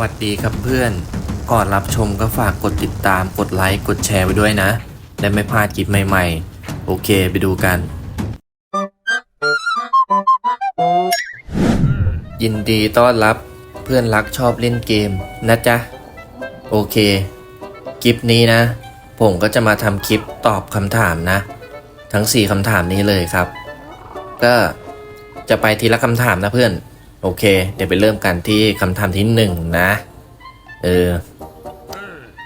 วัสดีครับเพื่อน ก่อนรับชมก็ฝากกดติดตามกดไลค์กดแชร์ไว้ด้วยนะ และไม่พลาดคลิปใหม่ๆ โอเคไปดูกัน ยินดีต้อนรับเพื่อนรักชอบเล่นเกมนะจ๊ะ โอเค คลิปนี้นะ ผมก็จะมาทำคลิปตอบคำถามนะ ทั้ง 4คำถามนี้เลยครับ ก็จะไปทีละคำถามนะเพื่อน โอเค เดี๋ยวไปเริ่มกันที่คำถามที่หนึ่งนะ เออ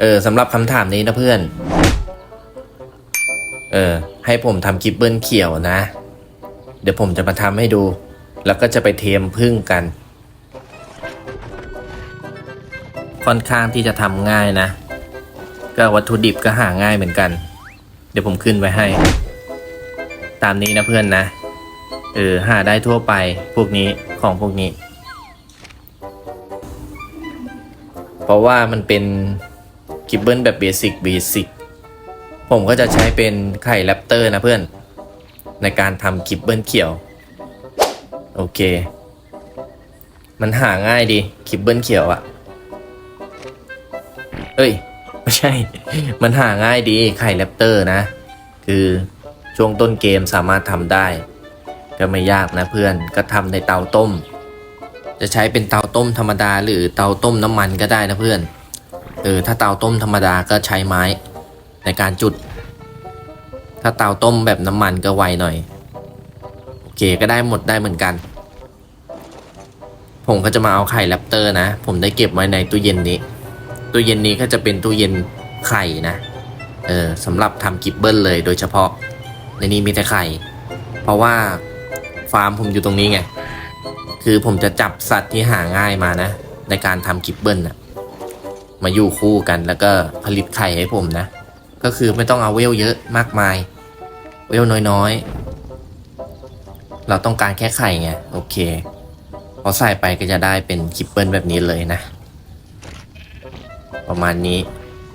เออสำหรับคำถามนี้นะเพื่อน เออ ให้ผมทำคลิปเบิ้ลเขียวนะ เดี๋ยวผมจะมาทำให้ดู แล้วก็จะไปเทมพึ่งกัน ค่อนข้างที่จะทำง่ายนะ ก็วัตถุดิบก็หาง่ายเหมือนกัน เดี๋ยวผมขึ้นไว้ให้ ตามนี้นะเพื่อนนะ เออหาได้ทั่วไปพวกนี้ของพวกนี้ เพราะว่ามันเป็นกิบเบิลแบบเบสิกเบสิกผมก็จะใช้เป็นไข่แรปเตอร์นะเพื่อน ในการทำกิบเบิลเขียว โอเค มันหาง่ายดีกิบเบิลเขียวอะเอ้ยไม่ใช่ มันหาง่ายดีไข่แรปเตอร์นะ คือช่วงต้นเกมสามารถทำได้ ก็ไม่ยากนะเพื่อนก็ทำในเตาต้ม จะใช้เป็นเตาต้มธรรมดาหรือเตาต้มน้ำมันก็ได้นะเพื่อนเออถ้าเตาต้มธรรมดาก็ใช้ไม้ในการจุด ถ้าเตาต้มแบบน้ำมันก็ไวหน่อย โอเคก็ได้หมดได้เหมือนกัน ผมก็จะมาเอาไข่แรปเตอร์นะ ผมได้เก็บไว้ในตู้เย็นนี้ตู้เย็นนี้ก็จะเป็นตู้เย็นไข่นะเออสำหรับทำกิบเบิลเลยโดยเฉพาะ ในนี้มีแต่ไข่ เพราะว่า ฟาร์มผมอยู่ตรงนี้ไง คือผมจะจับสัตว์ที่หาง่ายมานะ ในการทำกิบเบิลนะมาอยู่คู่กันแล้วก็ผลิตไข่ให้ผมนะ ก็คือไม่ต้องเอาเวลเยอะมากมาย เวลน้อยๆ เราต้องการแค่ไข่ไง โอเค พอใส่ไปก็จะได้เป็นกิบเบิลแบบนี้เลยนะ ประมาณนี้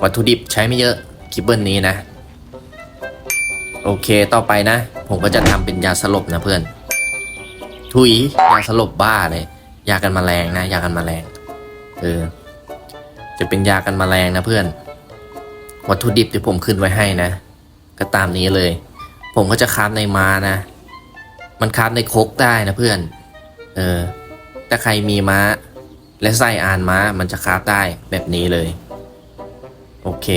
วัตถุดิบใช้ไม่เยอะกิบเบิลนี้นะ โอเคต่อไปนะ ผมก็จะทำเป็นยาสลบนะเพื่อน ทุยยาสลบบ้าเลยยากันแมลงนะยากันแมลงเออจะเป็นยากันแมลงนะเพื่อน วัตถุดิบที่ผมขึ้นไว้ให้นะ ก็ตามนี้เลย ผมก็จะคาฟในม้านะ มันคาฟในคกได้นะเพื่อน เออถ้าใครมีม้า และใส่อานม้ามันจะคาฟได้แบบนี้เลย โอเค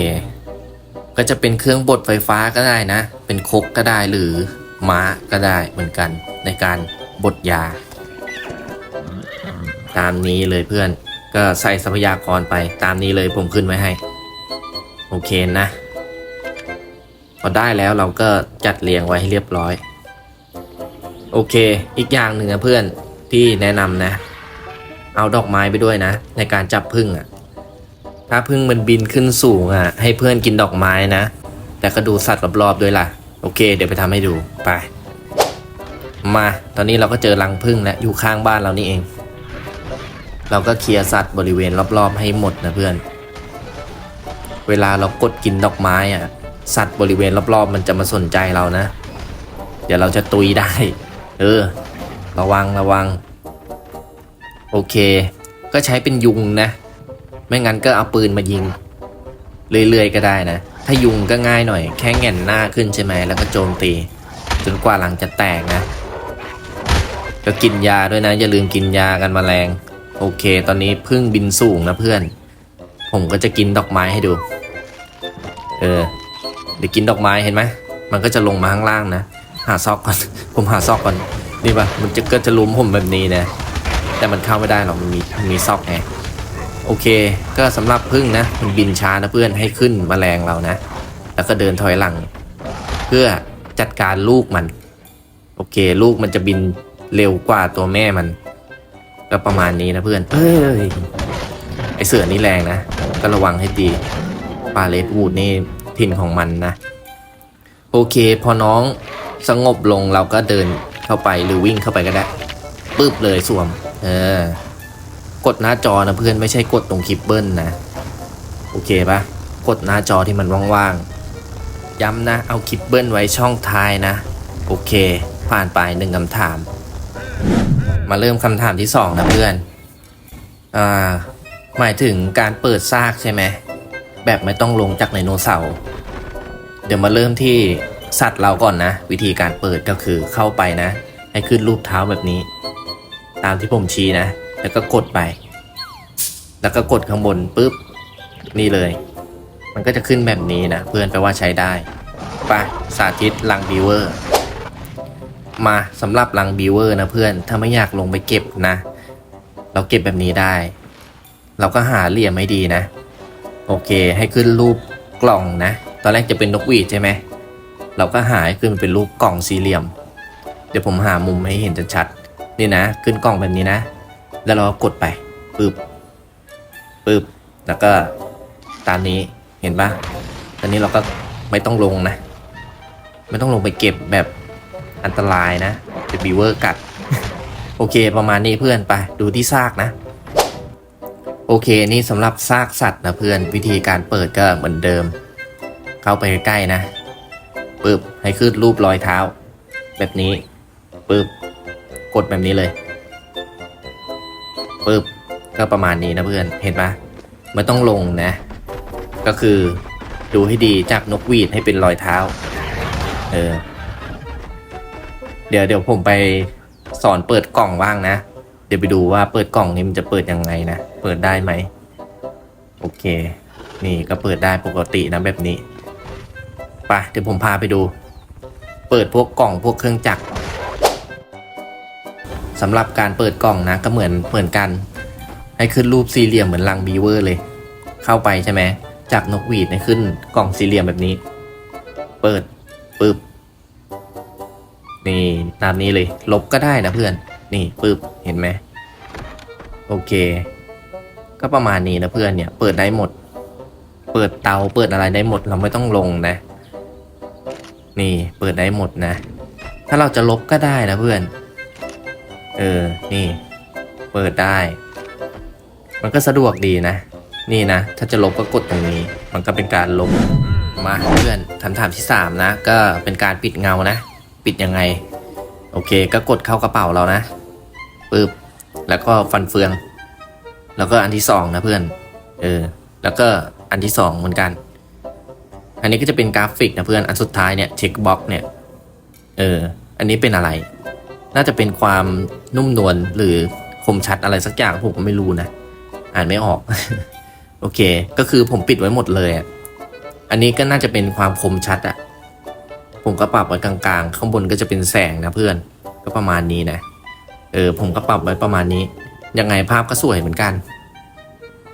ก็จะเป็นเครื่องบดไฟฟ้าก็ได้นะ เป็นคกก็ได้หรือม้าก็ได้เหมือนกันในการ บดยา ตามนี้เลยเพื่อน ก็ใส่ทรัพยากรไปตามนี้เลยผมขึ้นไว้ให้ โอเคนะ พอได้แล้วเราก็จัดเรียงไว้ให้เรียบร้อย โอเค อีกอย่างหนึ่งนะเพื่อนที่แนะนำนะ เอาดอกไม้ไปด้วยนะ ในการจับพึ่งอะถ้าพึ่งมันบินขึ้นสูงอะ ให้เพื่อนกินดอกไม้นะ แต่ก็ดูสัตว์รอบๆด้วยล่ะ โอเค เดี๋ยวไปทำให้ดูไป มา ตอนนี้เราก็เจอรังพึ่งแล้วอยู่ข้างบ้านเรานี่เอง เราก็เคลียร์สัตว์บริเวณรอบๆ ให้หมดนะเพื่อน เวลาเรากดกินดอกไม้อะสัตว์บริเวณรอบๆ มันจะมาสนใจเรานะ เดี๋ยวเราจะตุยได้ เออ ระวังระวัง โอเค ก็ใช้เป็นยุงนะ ไม่งั้นก็เอาปืนมายิง เรื่อยๆ ก็ได้นะ ถ้ายุงก็ง่ายหน่อย แค่แง่นหน้าขึ้นใช่ไหม แล้วก็โจมตี จนกว่าหลังจะแตกนะ ก็กินยาด้วยนะ อย่าลืมกินยากันแมลง โอเค ตอนนี้พึ่งบินสูงนะเพื่อน ผมก็จะกินดอกไม้ให้ดู เออ เดี๋ยวกินดอกไม้เห็นไหม มันก็จะลงมาข้างล่างนะ หาซอกก่อน ผมหาซอกก่อน นี่ปะมันจะก็จะลุมผมแบบนี้นะ แต่มันเข้าไม่ได้หรอก มันมีมันมีซอกไง โอเค ก็สำหรับพึ่งนะ มันบินช้านะเพื่อน ให้ขึ้นมแมลงเรานะ แล้วก็เดินถอยหลัง เพื่อจัดการลูกมัน โอเค ลูกมันจะบิน เร็วกว่าตัวแม่มัน ก็ประมาณนี้นะเพื่อน เอ้ยไอเสือนี่แรงนะก็ระวังให้ดีปลาเลดวูดนี่ถิ่นของมันนะ โอเค พอน้องสงบลงเราก็เดินเข้าไปหรือวิ่งเข้าไปก็ได้ปึ๊บเลยสวม เออ กดหน้าจอนะเพื่อนไม่ใช่กดตรงคลิปเบิลนะ โอเคปะกดหน้าจอที่มันว่างๆ ย้ำนะ เอาคลิปเบิลไว้ช่องท้ายนะ โอเค ผ่านไปหนึ่งคำถาม มาเริ่มคำถามที่สองนะเพื่อน อ่า หมายถึงการเปิดซากใช่ไหม แบบไม่ต้องลงจากไดโนเสาร์ เดี๋ยวมาเริ่มที่สัตว์เราก่อนนะ วิธีการเปิดก็คือเข้าไปนะ ให้ขึ้นรูปเท้าแบบนี้ ตามที่ผมชี้นะ แล้วก็กดไป แล้วก็กดข้างบนปุ๊บ นี่เลย มันก็จะขึ้นแบบนี้นะ เพื่อนแปลว่าใช้ได้ ไปสาธิตลังบีเวอร์ มาสำหรับลังบีเวอร์นะเพื่อน ถ้าไม่อยากลงไปเก็บนะ เราเก็บแบบนี้ได้ เราก็หาเหลี่ยมให้ดีนะ โอเค ให้ขึ้นรูปกล่องนะ ตอนแรกจะเป็นนกหวีดใช่ไหม เราก็หาให้ขึ้นเป็นรูปกล่องสี่เหลี่ยม เดี๋ยวผมหามุมให้เห็นชัดๆนี่นะ ขึ้นกล่องแบบนี้นะ แล้วเราก็กดไปปึ๊บปึ๊บแล้วก็ตามนี้เห็นปะตอนนี้เราก็ไม่ต้องลงนะ ไม่ต้องลงไปเก็บแบบ อันตรายนะจะบีเวอร์กัด โอเคประมาณนี้เพื่อนไป ดูที่ซากนะ โอเคนี่สำหรับซากสัตว์นะเพื่อนวิธีการเปิดก็เหมือนเดิม เข้าไปใกล้นะปึ๊บให้ขึ้นรูปรอยเท้า แบบนี้ปึ๊บกดแบบนี้เลยปึ๊บก็ประมาณนี้นะเพื่อนเห็นปะไม่ต้องลงนะ ก็คือดูให้ดีจากนกหวีดให้เป็นรอยเท้า เออ ดี๋ยวเดี๋ยวผมไปสอนเปิดกล่องบ้างนะ เดี๋ยวไปดูว่าเปิดกล่องนี้มันจะเปิดยังไงนะ เปิดได้ไหม โอเค นี่ก็เปิดได้ปกตินะแบบนี้ไปเดี๋ยวผมพาไปดู เปิดพวกกล่องพวกเครื่องจักรสำหรับการเปิดกล่องนะก็เหมือนเหมือนกัน ให้ขึ้นรูปสี่เหลี่ยมเหมือนลังบีเวอร์เลย เข้าไปใช่ไหมจากนกหวีดให้ขึ้นกล่องสี่เหลี่ยมแบบนี้ เปิด นี่ตามนี้เลย ลบก็ได้นะเพื่อน นี่ปึ๊บเห็นไหมโอเค ก็ประมาณนี้นะเพื่อนเนี่ย เปิดได้หมด เปิดเตาเปิดอะไรได้หมดเราไม่ต้องลงนะ นี่เปิดได้หมดนะ ถ้าเราจะลบก็ได้นะเพื่อน เออ นี่ เปิดได้ มันก็สะดวกดีนะ นี่นะ ถ้าจะลบก็กดตรงนี้ มันก็เป็นการลบมาเพื่อนคำถามที่สามนะ ก็เป็นการปิดเงานะ ปิดยังไง โอเค ก็กดเข้ากระเป๋าเรานะปึ๊บแล้วก็ฟันเฟือง แล้วก็อันที่สองนะเพื่อน เออ แล้วก็อันที่สองเหมือนกัน อันนี้ก็จะเป็นกราฟิกนะเพื่อน อันสุดท้ายเนี่ยเช็คบ็อกเนี่ย เออ อันนี้เป็นอะไร น่าจะเป็นความนุ่มนวลหรือคมชัดอะไรสักอย่างผมก็ไม่รู้นะ อ่านไม่ออก โอเค ก็คือผมปิดไว้หมดเลยอะอันนี้ก็น่าจะเป็นความคมชัดอะ ผมก็ปรับไว้กลางๆ ข้างบนก็จะเป็นแสงนะเพื่อน ก็ประมาณนี้นะ เออผมก็ปรับไว้ประมาณนี้ ยังไงภาพก็สวยเหมือนกัน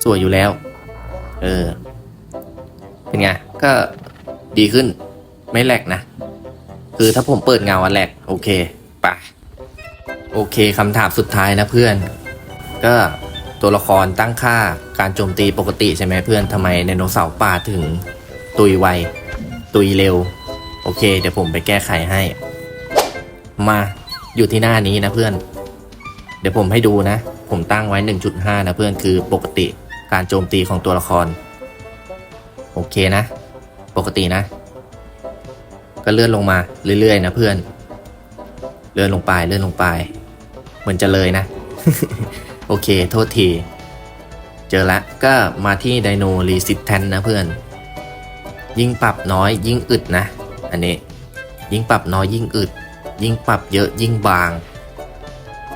สวยอยู่แล้ว เออ เป็นไง ก็ดีขึ้น ไม่แหลกนะ คือถ้าผมเปิดเงาอะแหลกโอเคไปโอเคคำถามสุดท้ายนะเพื่อน ก็ตัวละครตั้งค่าการโจมตีปกติใช่ไหมเพื่อนทำไมไดโนเสาร์ป่าถึงตุยไวตุยเร็ว เค เดี๋ยวผมไปแก้ไขให้ มาอยู่ที่หน้านี้นะเพื่อน เดี๋ยวผมให้ดูนะ ผมตั้งไว้ 1.5 นะเพื่อนคือปกติการโจมตีของตัวละคร โอเคนะ ปกตินะ ก็เลื่อนลงมาเรื่อยๆ นะเพื่อน เลื่อนลงไปเลื่อนลงไป เหมือนจะเลยนะ โอเค โทษที เจอละก็มาที่ไดโนรีสิ t แทนนะเพื่อนยิ่งปรับน้อยยิ่งอึดนะ อันนี้ยิ่งปรับน้อยยิ่งอึด ยิ่งปรับเยอะยิ่งบาง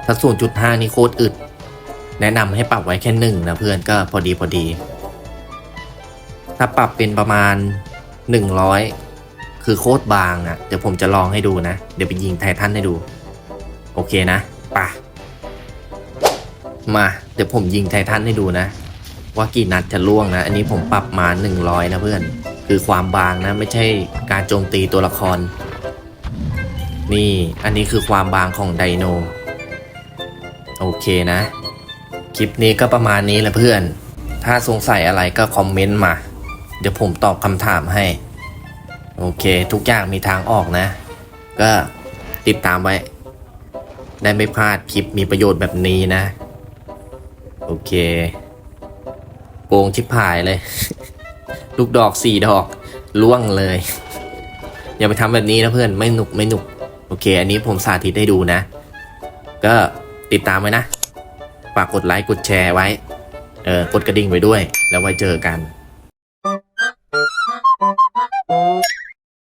ถ้า0.5นี่โคตรอึด แนะนำให้ปรับไว้แค่หนึ่งนะเพื่อนก็พอดีพอดี ถ้าปรับเป็นประมาณ 100 คือโคตรบางอะ่ะ เดี๋ยวผมจะลองให้ดูนะ เดี๋ยวไปยิงไททันให้ดู โอเคนะปะมา เดี๋ยวผมยิงไททันให้ดูนะ ว่ากี่นัดจะล่วงนะ อันนี้ผมปรับมา 100 นะเพื่อน คือความบางนะ ไม่ใช่การโจมตีตัวละคร นี่อันนี้คือความบางของไดโน โอเคนะ คลิปนี้ก็ประมาณนี้แหละเพื่อน ถ้าสงสัยอะไรก็คอมเมนต์มา เดี๋ยวผมตอบคำถามให้ โอเค ทุกอย่างมีทางออกนะ ก็ติดตามไว้ ได้ไม่พลาดคลิปมีประโยชน์แบบนี้นะ โอเค โกงชิบหายเลย ลูกดอกสี่ดอกล่วงเลย อย่าไปทำแบบนี้นะเพื่อนไม่หนุกไม่หนุก โอเค อันนี้ผมสาธิตให้ดูนะ ก็ติดตามไว้นะ ฝากกดไลค์กดแชร์ไว้ เออกดกระดิ่งไว้ด้วย แล้วไว้เจอกัน Thank you.